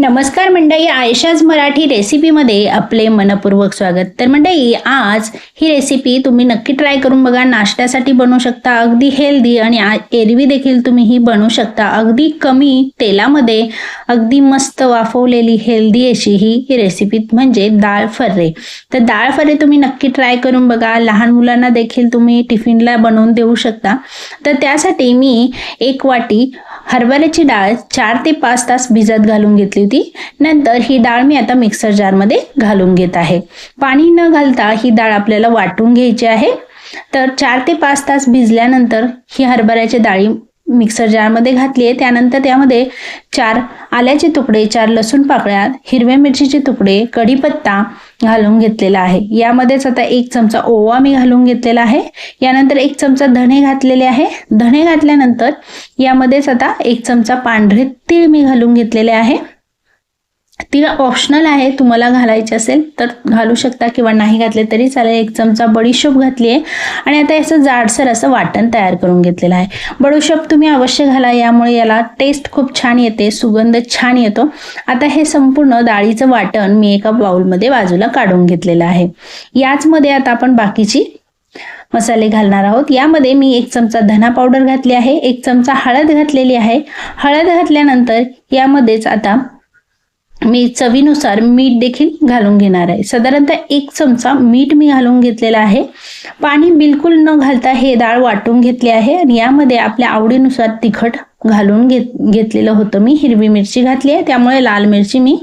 नमस्कार मंडळी आयशाज मराठी रेसिपीमध्ये आपले मनपूर्वक स्वागत. तर मंडळी आज ही रेसिपी तुम्ही नक्की ट्राय करून बघा. नाश्त्यासाठी बनवू शकता अगदी हेल्दी आणि एरवी देखील तुम्ही ही बनवू शकता. अगदी कमी तेलामध्ये अगदी मस्त वाफवलेली हेल्दी अशी ही रेसिपी म्हणजे डाळ फर्रे. तर डाळ फर्रे तुम्ही नक्की ट्राय करून बघा. लहान मुलांना देखील तुम्ही टिफिनला बनवून देऊ शकता. तर त्यासाठी मी एक वाटी हरभऱ्याची डाळ चार ते पाच तास भिजत घालून घेतली होती. नंतर ही डाळ मी आता मिक्सर जारमध्ये घालून घेत आहे. पाणी न घालता ही डाळ आपल्याला वाटून घ्यायची आहे. तर चार ते पाच तास भिजल्यानंतर ही हरभऱ्याची डाळी मिक्सर जारमध्ये घातली आहे. त्यानंतर त्यामध्ये चार आल्याचे तुकडे चार लसूण पाकळ्या हिरव्या मिरचीचे तुकडे कढीपत्ता घालून घेतलेला आहे. यामध्येच आता एक चमचा ओवा मी घालून घेतलेला आहे. यानंतर एक चमचा धणे घातलेले आहे. धणे घातल्यानंतर यामध्येच आता एक चमचा पांढरे तीळ मी घालून घेतलेले आहे. तिला ऑप्शनल आहे तुम्हाला घालायची असेल तर घालू शकता किंवा नाही घातले तरी चालेल. एक चमचा बडीशोप घातली आहे आणि आता याचं जाडसर असं वाटण तयार करून घेतलेलं आहे. बडीशोप तुम्ही अवश्य घाला यामुळे याला टेस्ट खूप छान येते सुगंध छान येतो. आता हे संपूर्ण डाळीचं वाटण मी एका बाउलमध्ये बाजूला काढून घेतलेलं आहे. याचमध्ये आता आपण बाकीची मसाले घालणार आहोत. यामध्ये मी एक चमचा धना पावडर घातली आहे एक चमचा हळद घातलेली आहे. हळद घातल्यानंतर यामध्येच आता मी चवीनुसार मीठ देखील घालून घेणार आहे. साधारणतः एक चमचा मीठ मी घालून घेतलेला आहे. पाणी बिलकुल न घालता हे डाळ वाटून घेतली आहे आणि यामध्ये आपल्या आवडीनुसार तिखट घालून घेत घेतलेलं होतं मी. हिरवी मिरची घातली आहे त्यामुळे लाल मिरची मी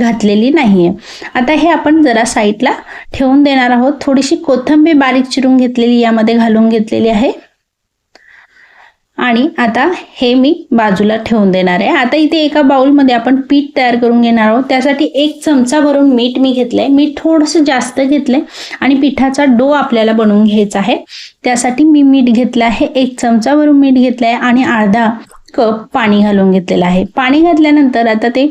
घातलेली नाही आहे. आता हे आपण जरा साईडला ठेवून देणार आहोत. थोडीशी कोथिंबीर बारीक चिरून घेतलेली यामध्ये घालून घेतलेली आहे. आणि आता हे मी बाजूला ठेवून देणार आहे. आता इथे एका बाउलमध्ये आपण पीठ तयार करून घेणार आहोत. त्यासाठी एक चमचा भरून मीठ मी घेतलंय. मीठ थोडंसं जास्त घेतलंय आणि पिठाचा डो आपल्याला बनवून घ्यायचा आहे. त्यासाठी मी मीठ घेतलं आहे. एक चमचा भरून मीठ घेतलंय आणि अर्धा कप पाणी घालून घेतलेलं आहे. पाणी घातल्यानंतर आता ते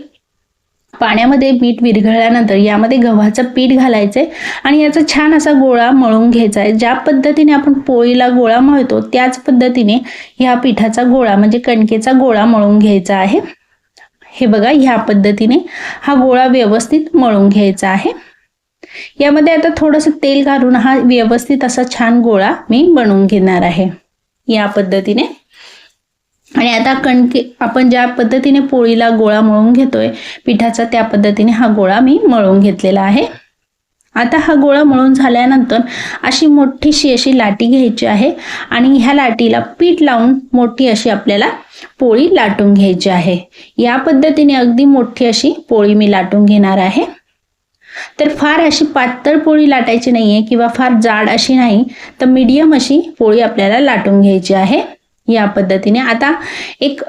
पाण्यामध्ये पीठ विरघळल्यानंतर यामध्ये गव्हाचं पीठ घालायचं आहे आणि याचा छान असा गोळा मळून घ्यायचा आहे. ज्या पद्धतीने आपण पोळीला गोळा मळतो त्याच पद्धतीने ह्या पिठाचा गोळा म्हणजे कणकेचा गोळा मळून घ्यायचा आहे. हे बघा ह्या पद्धतीने हा गोळा व्यवस्थित मळून घ्यायचा आहे. यामध्ये आता थोडंसं तेल घालून हा व्यवस्थित असा छान गोळा मी बनवून घेणार आहे. या पद्धतीने आणि आता कणके आपण ज्या पद्धतीने पोळीला गोळा मळून घेतोय पिठाचा त्या पद्धतीने हा गोळा मी मळून घेतलेला आहे. आता हा गोळा मळून झाल्यानंतर अशी मोठीशी अशी लाटी घ्यायची आहे आणि ह्या लाटीला पीठ लावून मोठी अशी आपल्याला पोळी लाटून घ्यायची आहे. या पद्धतीने अगदी मोठी अशी पोळी मी लाटून घेणार आहे. तर फार अशी पातळ पोळी लाटायची नाहीये किंवा फार जाड अशी नाही तर मीडियम अशी पोळी आपल्याला लाटून घ्यायची आहे. या पद्धतीने. आता एक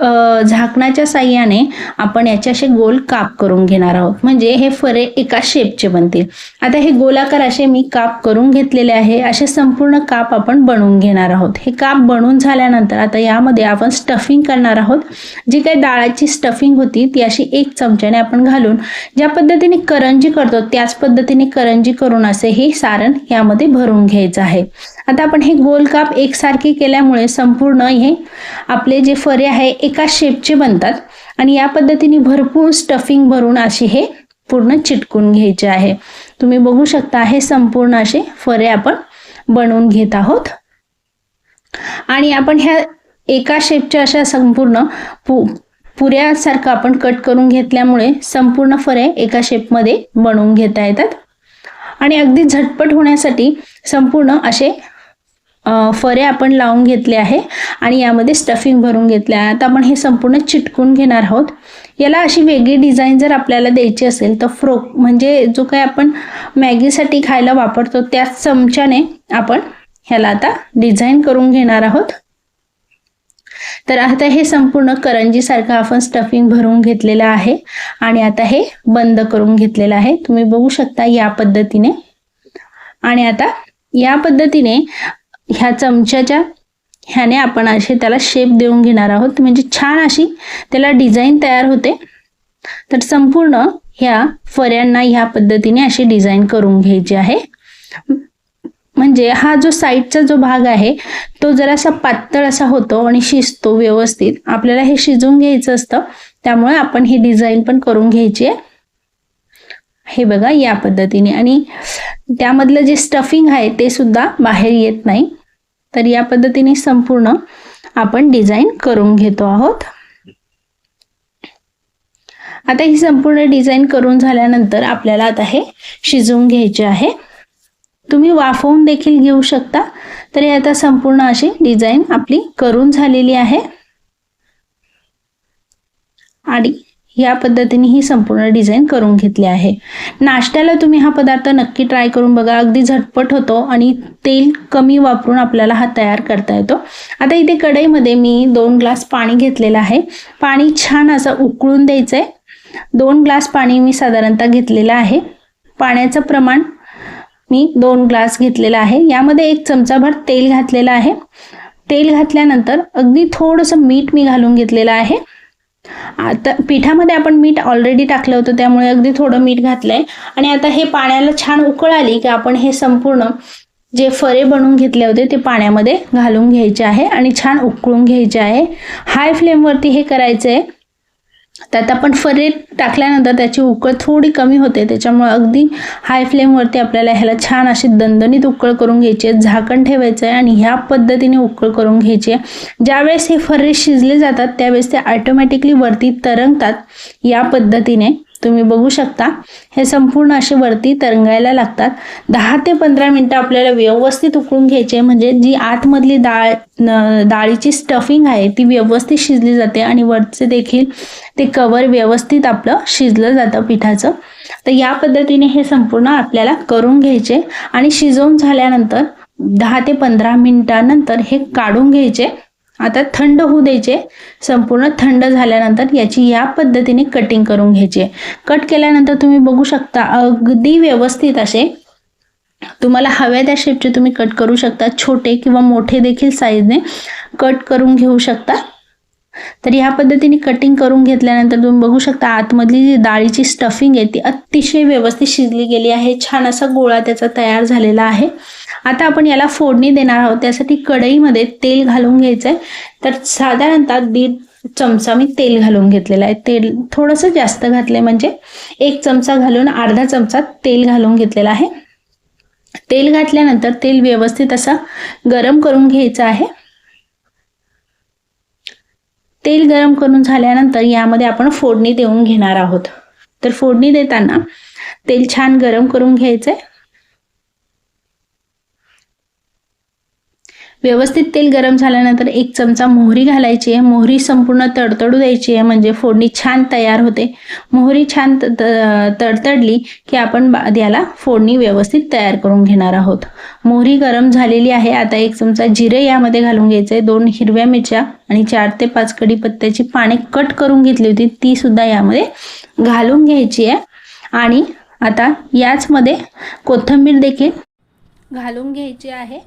झाकणाच्या साह्याने आपण याचे असे गोल काप करून घेणार आहोत. म्हणजे हे फरे एका शेपचे बनतील. आता हे गोलाकार असे मी काप करून घेतलेले आहे. असे संपूर्ण काप आपण बनवून घेणार आहोत. हे काप बनवून झाल्यानंतर आता यामध्ये आपण स्टफिंग करणार आहोत. जी काही डाळाची स्टफिंग होती ती अशी एक चमच्याने आपण घालून ज्या पद्धतीने करंजी करतो त्याच पद्धतीने करंजी करून असे हे सारण यामध्ये भरून घ्यायचं आहे. आता आपण हे गोल काप एकसारखे केल्यामुळे संपूर्ण हे आपले जे फरे आहे एका शेपचे बनतात. आणि या पद्धतीने भरपूर स्टफिंग भरून असे हे पूर्ण चिटकून घ्यायचे आहे. तुम्ही बघू शकता हे संपूर्ण असे फरे आपण बनवून घेत आहोत. आणि आपण ह्या एका शेपच्या अशा संपूर्ण पु पुऱ्यासारखं आपण कट करून घेतल्यामुळे संपूर्ण फरे एका शेपमध्ये बनवून घेता येतात. आणि अगदी झटपट होण्यासाठी संपूर्ण असे फरे आपण लावून घेतले आहे आणि यामध्ये स्टफिंग भरून घेतले आहे. आता आपण हे संपूर्ण चिटकून घेणार आहोत. याला अशी वेगळी डिझाईन जर आपल्याला द्यायची असेल तर फ्रोक म्हणजे जो काही आपण मॅगीसाठी खायला वापरतो त्याच चमच्याने आपण ह्याला आता डिझाईन करून घेणार आहोत. तर आता हे संपूर्ण करंजीसारखं आपण स्टफिंग भरून घेतलेलं आहे आणि आता हे बंद करून घेतलेलं आहे. तुम्ही बघू शकता या पद्धतीने. आणि आता या पद्धतीने ह्या चमच्याच्या ह्याने आपण असे त्याला शेप देऊन घेणार आहोत. म्हणजे छान अशी त्याला डिझाईन तयार होते. तर संपूर्ण ह्या फऱ्यांना ह्या पद्धतीने अशी डिझाईन करून घ्यायची आहे. म्हणजे हा जो साईडचा जो भाग आहे तो जरासा पातळ असा होतो आणि शिजतो व्यवस्थित. आपल्याला हे शिजवून घ्यायचं असतं. त्यामुळे आपण ही डिझाईन पण करून घ्यायची आहे. हे बघा या पद्धतीने. आणि त्यामधलं जे स्टफिंग आहे ते सुद्धा बाहेर येत नाही. तर या पद्धतीने संपूर्ण आपण डिझाईन करून घेतो आहोत. आता ही संपूर्ण डिझाईन करून झाल्यानंतर आपल्याला आता हे शिजवून घ्यायचे आहे. तुम्ही वाफवून देखील घेऊ शकता. तर हे आता संपूर्ण अशी डिझाईन आपली करून झालेली आहे. आणि या पद्धतीने ही संपूर्ण डिझाईन करून घेतली आहे. नाश्त्याला तुम्ही हा पदार्थ नक्की ट्राय करून बघा. अगदी झटपट होतो आणि तेल कमी वापरून आपल्याला हा तयार करता येतो. आता इथे कढईमध्ये मी दोन ग्लास पाणी घेतलेलं आहे. पाणी छान असं उकळून द्यायचं आहे दोन ग्लास पाणी मी साधारणतः घेतलेलं आहे. पाण्याचं प्रमाण मी दोन ग्लास घेतलेलं आहे. यामध्ये एक चमचाभर तेल घातलेलं आहे. तेल घातल्यानंतर अगदी थोडंसं मीठ मी घालून घेतलेलं आहे. आता पिठामध्ये आपण मीठ ऑलरेडी टाकलं होतं त्यामुळे अगदी थोडं मीठ घातलंय. आणि आता हे पाण्याला छान उकळ आली की आपण हे संपूर्ण जे फरे बनवून घेतले होते ते पाण्यामध्ये घालून घ्यायचे आहे आणि छान उकळून घ्यायचे आहे. हाय फ्लेमवरती हे करायचं आहे त्यात आपण फरे टाकल्यानंतर त्याची उकळ थोडी कमी होते. त्याच्यामुळे अगदी हाय फ्लेमवरती आपल्याला ह्याला छान अशी दणदणीत उकळ करून घ्यायची आहे. झाकण ठेवायचं आहे आणि ह्या पद्धतीने उकळ करून घ्यायची आहे. ज्यावेळेस हे फरे शिजले जातात त्यावेळेस ते ऑटोमॅटिकली वरती तरंगतात या पद्धतीने. तुम्ही बघू शकता. हे संपूर्ण असे वरती तरंगायला लागतात. दहा ते पंधरा मिनटं आपल्याला व्यवस्थित उकळून घ्यायचे म्हणजे जी आतमधली डाळ डाळीची स्टफिंग आहे ती व्यवस्थित शिजली जाते आणि वरचे देखील ते कवर व्यवस्थित आपलं शिजलं जातं पिठाचं. तर या पद्धतीने हे संपूर्ण आपल्याला करून घ्यायचे आणि शिजवून झाल्यानंतर दहा ते पंधरा मिनिटानंतर हे काढून घ्यायचे. आता थंड होऊ द्यायचे. संपूर्ण थंड झाल्यानंतर याची या पद्धतीने कटिंग करून घ्यायची. कट केल्यानंतर तुम्ही बघू शकता अगदी व्यवस्थित असे तुम्हाला हव्या त्या शेपचे तुम्ही कट करू शकता. छोटे किंवा मोठे देखील साईजने कट करून घेऊ शकता. तर ह्या पद्धतीने कटिंग करून घेतल्यानंतर तुम्ही बघू शकता आतमधली जी डाळीची स्टफिंग आहे ती अतिशय व्यवस्थित शिजली गेली आहे. छान असा गोळा त्याचा तयार झालेला आहे. आता आपण याला फोडणी देणार आहोत. त्यासाठी कढईमध्ये तेल घालून घ्यायचं आहे तर साधारणतः दीड चमचा मी तेल घालून घेतलेला आहे. तेल थोडंसं जास्त घातलं म्हणजे एक चमचा घालून अर्धा चमचा तेल घालून घेतलेला आहे. तेल घातल्यानंतर तेल व्यवस्थित असं गरम करून घ्यायचं आहे. तेल गरम करून झाल्यानंतर यामध्ये आपण फोडणी देऊन घेणार आहोत. तर फोडणी देताना तेल छान गरम करून घ्यायचं आहे व्यवस्थित तेल गरम झाल्यानंतर एक चमचा मोहरी घालायची आहे. मोहरी संपूर्ण तडतडू द्यायची आहे. म्हणजे फोडणी छान तयार होते. मोहरी छान तडतडली की आपण याला फोडणी व्यवस्थित तयार करून घेणार आहोत. मोहरी गरम झालेली आहे. आता एक चमचा जिरे यामध्ये घालून घ्यायचे. दोन हिरव्या मिरच्या आणि चार ते पाच कडी पत्त्याची पाने कट करून घेतली होती. ती सुद्धा यामध्ये घालून घ्यायची आहे. आणि आता याचमध्ये कोथिंबीर देखील घालून घ्यायची आहे.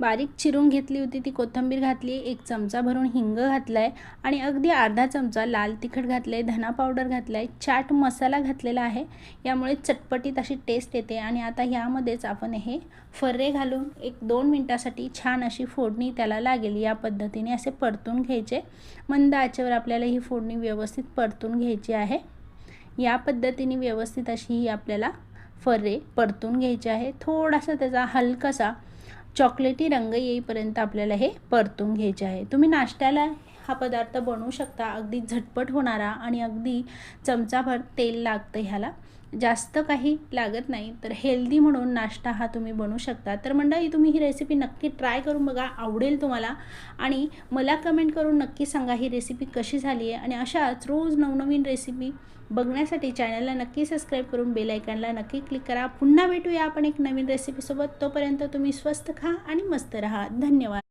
बारीक चिरून घेतली होती ती कोथिंबीर घातली एक चमचा भरून हिंग घातला आहे आणि अगदी अर्धा चमचा लाल तिखट घातलं आहे धना पावडर घातला आहे चाट मसाला घातलेला आहे. यामुळे चटपटीत अशी टेस्ट येते आणि आता ह्यामध्येच आपण हे फर्रे घालून एक दोन मिनटासाठी छान अशी फोडणी त्याला लागेल. या पद्धतीने असे परतून घ्यायचे. मंद आचेवर आपल्याला ही फोडणी व्यवस्थित परतून घ्यायची आहे. या पद्धतीने व्यवस्थित अशी ही आपल्याला फर्रे परतून घ्यायचे आहे. थोडासा त्याचा हलकासा चॉकलेटी रंग येईपर्यंत आपल्याला हे परतून घ्यायचे आहे. तुम्ही नाश्त्याला हा पदार्थ बनवू शकता. अगदी झटपट होणारा आणि अगदी चमचाभर तेल लागतं ह्याला. जास्त काही लागत नाही तर हेल्दी म्हणून नाश्ता हा तुम्ही बनवू शकता. तर मंडळी तुम्ही ही रेसिपी नक्की ट्राय करून बघा आवडेल तुम्हाला. आणि मला कमेंट करून नक्की सांगा ही रेसिपी कशी झाली आहे आणि अशाच रोज नवनवीन रेसिपी बघण्यासाठी चॅनलला नक्की सबस्क्राईब करून बेल नक्की क्लिक करा. पुन्हा भेटूया आपण एक नवीन रेसिपीसोबत तोपर्यंत तुम्ही स्वस्त खा आणि मस्त राहा. धन्यवाद.